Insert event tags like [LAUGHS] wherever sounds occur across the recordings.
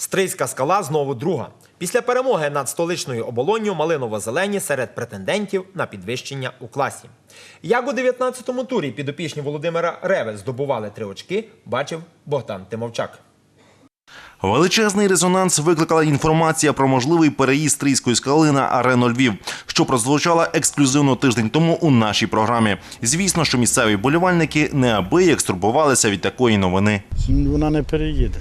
Стрийська скала знову друга. Після перемоги над столичною оболонню малиново-зелені серед претендентів на підвищення у класі. Як у 19-му турі підопічні Володимира Реви здобували три очки, бачив Богдан Тимовчак. Величезний резонанс викликала інформація про можливий переїзд стрийської скали на арену Львів, що прозвучала ексклюзивно тиждень тому у нашій програмі. Звісно, що місцеві болівальники неабияк стурбувалися від такої новини. Вона не переїде.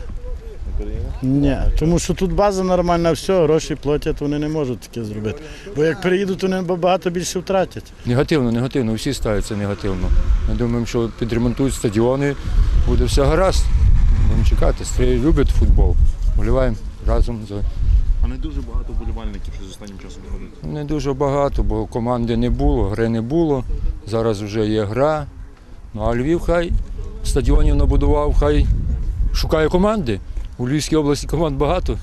Ні, тому що тут база нормальна, все, гроші платять, вони не можуть таке зробити. Бо як переїдуть, вони багато більше втратять. Негативно, негативно, всі ставляться негативно. Ми думаємо, що підремонтують стадіони, буде все гаразд. Будемо чекати. Стрій любить футбол. Вболіваємо разом за А не дуже багато болівальників, що з останнім часом ходить. не дуже багато, бо команди не було, гри не було. Зараз вже є гра. Ну а Львів хай стадіонів набудував, хай шукає команди. У Львівській області команд багато.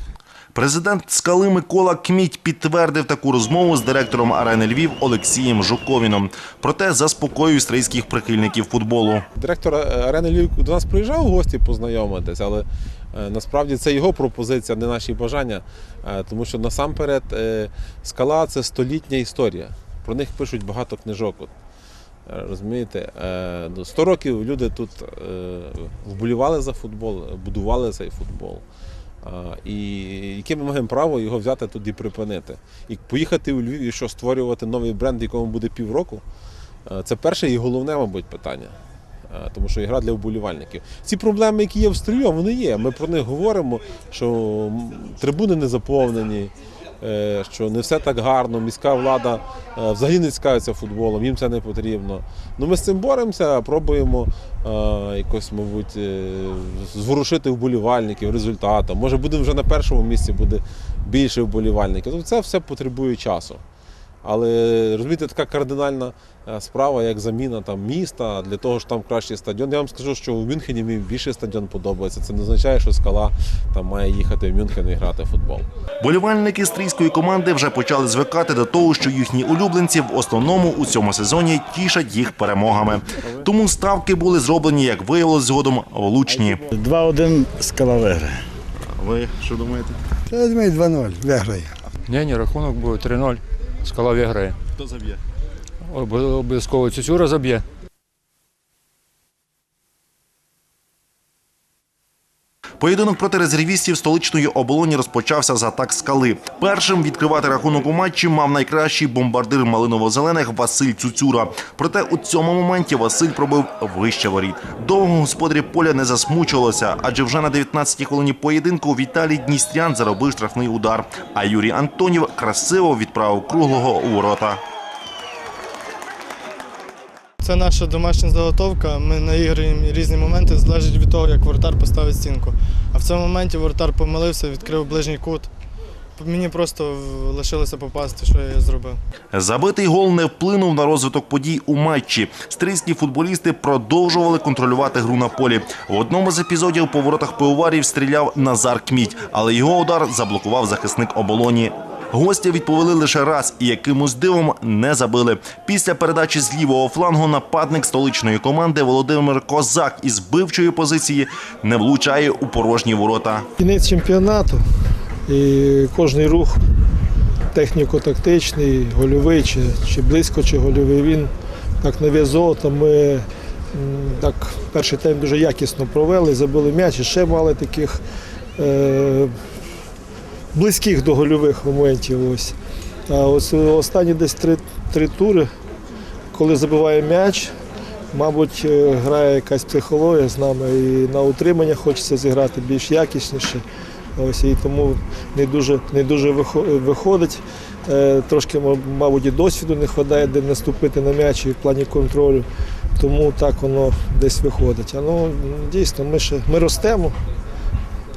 Президент скали Микола Кміть підтвердив таку розмову з директором арени Львів Олексієм Жуковіном. Проте заспокоює стрийських прихильників футболу. Директор е, арени Львів до нас приїжджав в гості познайомитись, але е, насправді це його пропозиція, не наші бажання. Е, Тому що насамперед скала це столітня історія. Про них пишуть багато книжок. Розумієте, Е, ну, 100 років люди тут е, вболівали за футбол, будували цей футбол. І яке ми маємо право його взяти тут і припинити? І поїхати у Львів і що створювати новий бренд, якому буде півроку, е, це перше і головне, мабуть, питання. Тому що ігра для вболівальників. Ці проблеми, які є в стрію, вони є. Ми про них говоримо, що трибуни не заповнені, що не все так гарно, міська влада е, взагалі не цікавиться футболом, їм це не потрібно. Ну ми з цим боремося, пробуємо е, якось, мабуть, е, зворушити вболівальників результатом. Може, будемо вже на першому місці буде більше вболівальників. Тобто це все потребує часу. Але розумієте, така кардинальна е, справа, як заміна там міста для того, що там кращий стадіон. Я вам скажу, що у Мюнхені мені більше стадіон подобається. Це не означає, що скала там має їхати в Мюнхен і грати в футбол. Болівальники стрийської команди вже почали звикати до того, що їхні улюбленці в основному у цьому сезоні тішать їх перемогами. Тому ставки були зроблені, як виявилось згодом, влучні. 2-1 скала виграє. Ви що думаєте? Я думаю, 2-0 виграє. Ні, ні, рахунок буде 3-0. Скала виграє. Хто заб'є? Об- Обов'язково Цюцюра заб'є. Поєдинок проти резервістів столичної оболоні розпочався з атак скали. Першим відкривати рахунок у матчі мав найкращий бомбардир малиново-зелених Василь Цуцюра. Проте у цьому моменті Василь пробив вище воріт. Довго господарі поля не засмучувалося, адже вже на 19-й хвилині поєдинку Віталій Дністрян заробив штрафний удар. А Юрій Антонів красиво відправив круглого у ворота. Це наша домашня заготовка. Ми наіграємо різні моменти, залежить від того, як воротар поставить стінку. А в цьому моменті воротар помилився, відкрив ближній кут. Мені просто лишилося попасти, що я зробив. Забитий гол не вплинув на розвиток подій у матчі. Стрийські футболісти продовжували контролювати гру на полі. В одному з епізодів по воротах пивоварів стріляв Назар Кміть, але його удар заблокував захисник оболоні. Гостя відповіли лише раз і якимось дивом не забили. Після передачі з лівого флангу нападник столичної команди Володимир Козак із бивчої позиції не влучає у порожні ворота. Кінець чемпіонату і кожний рух техніко-тактичний, гольовий, чи, чи близько, чи гольовий, він так на вес. Ми так перший тайм дуже якісно провели, забили м'яч і ще мали таких е, близьких до гольових моментів. Ось. А ось останні десь три, три тури, коли забиває м'яч, Мабуть, е, грає якась психологія з нами і на утримання хочеться зіграти більш якісніше. Ось і тому не дуже, не дуже виходить. Е, Трошки, мабуть, і досвіду не вистачає, де наступити на м'яч і в плані контролю. Тому так воно десь виходить. А ну дійсно, ми ще ми ростемо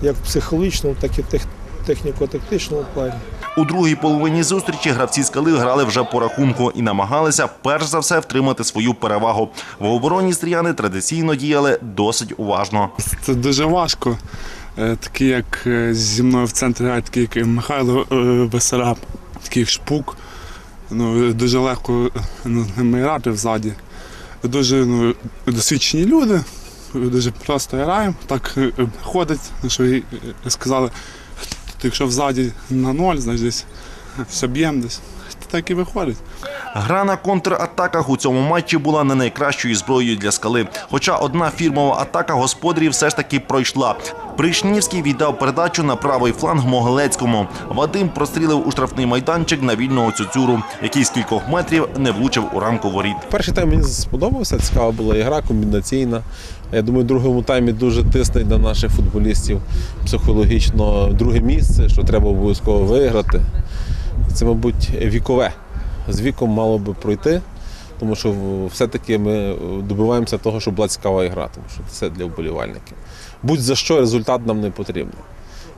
як в психологічному, так і в техніко-тактичному плані. У другій половині зустрічі гравці скали грали вже по рахунку і намагалися перш за все втримати свою перевагу. В обороні стріяни традиційно діяли досить уважно. Це дуже важко. Е, Такі, як е, зі мною в центрі грають, такі як Михайло е, Бесараб, такий шпук. Ну, дуже легко ну, ними грати взаді. Дуже ну, досвідчені люди. дуже просто граємо. Так е, е, ходить, що і е, сказали, якщо взаді на ноль, значить десь [LAUGHS] все б'ємо десь. Так і виходить. Гра на контратаках у цьому матчі була не найкращою зброєю для скали. Хоча одна фірмова атака господарів все ж таки пройшла. Пришнівський віддав передачу на правий фланг Могилецькому. Вадим прострілив у штрафний майданчик на вільного цюцюру, який з кількох метрів не влучив у рамку воріт. Перший тайм мені сподобався, цікава була ігра, комбінаційна. Я думаю, в другому таймі дуже тисне на наших футболістів психологічно друге місце, що треба обов'язково виграти. Це, мабуть, вікове. З віком мало би пройти, тому що все-таки ми добиваємося того, щоб була цікава ігра, тому що це для вболівальників. Будь-за що результат нам не потрібен.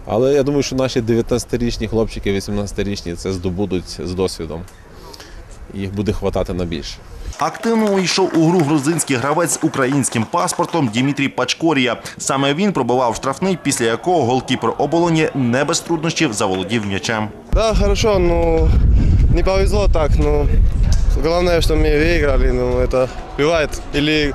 Але я думаю, що наші 19-річні хлопчики, 18-річні це здобудуть з досвідом. Їх буде хватати на більше. Активно увійшов у гру грузинський гравець з українським паспортом Дімітрій Пачкорія. Саме він пробивав штрафний, після якого голкіпер оболоні не без труднощів заволодів м'ячем. Да, хорошо, ну не повезло так, но главное, что мы выиграли, ну это бывает. Или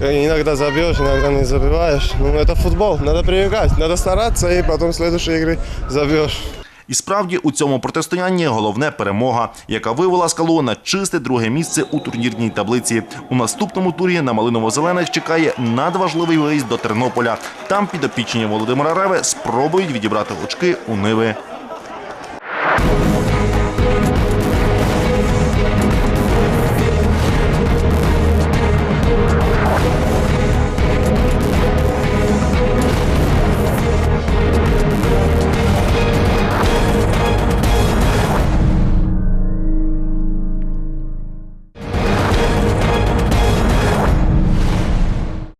иногда забьешь, иногда не забиваешь. Ну это футбол, надо привыкать, надо стараться и потом в следующей игры забьешь. І справді у цьому протистоянні головне перемога, яка вивела скалу на чисте друге місце у турнірній таблиці. У наступному турі на малиново-зелених чекає надважливий виїзд до Тернополя. Там підопічні Володимира Реви спробують відібрати очки у Ниви.